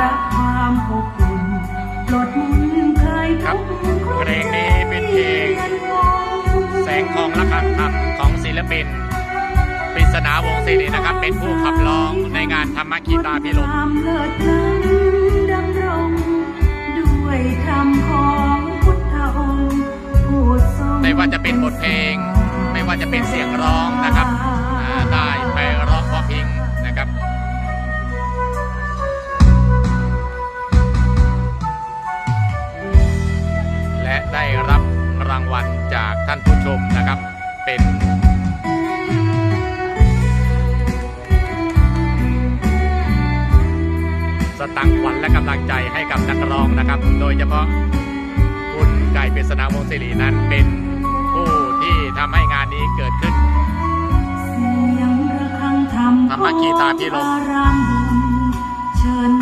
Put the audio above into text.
รักความอบอุ่นปลดมุนคลายครับทุกข์เพลงนี้เป็นเพลงแสงทองละคังคำของศิลปินปริศนาวงศ์ศิรินะครับ เป็นผู้ขับร้องในงานธรรมกีตาพิรมความเลิศล้ำดำรงด้วยธรรมของพุทธองค์ผู้ทรงไม่ว่าจะเป็นบทเพลง ไม่ว่าจะเป็นเสียงร้องนะครับ ได้รับรางวัลจากท่านผู้ชมนะครับ เป็นสตังค์ขวัญและกำลังใจให้กับนักร้องนะครับ โดยเฉพาะคุณไก่ปริศนาวงศ์ศิรินั้นเป็นผู้ที่ทำให้งานนี้เกิดขึ้นเสียงระฆังธรรมธรรมกีตาพิรมอารามหล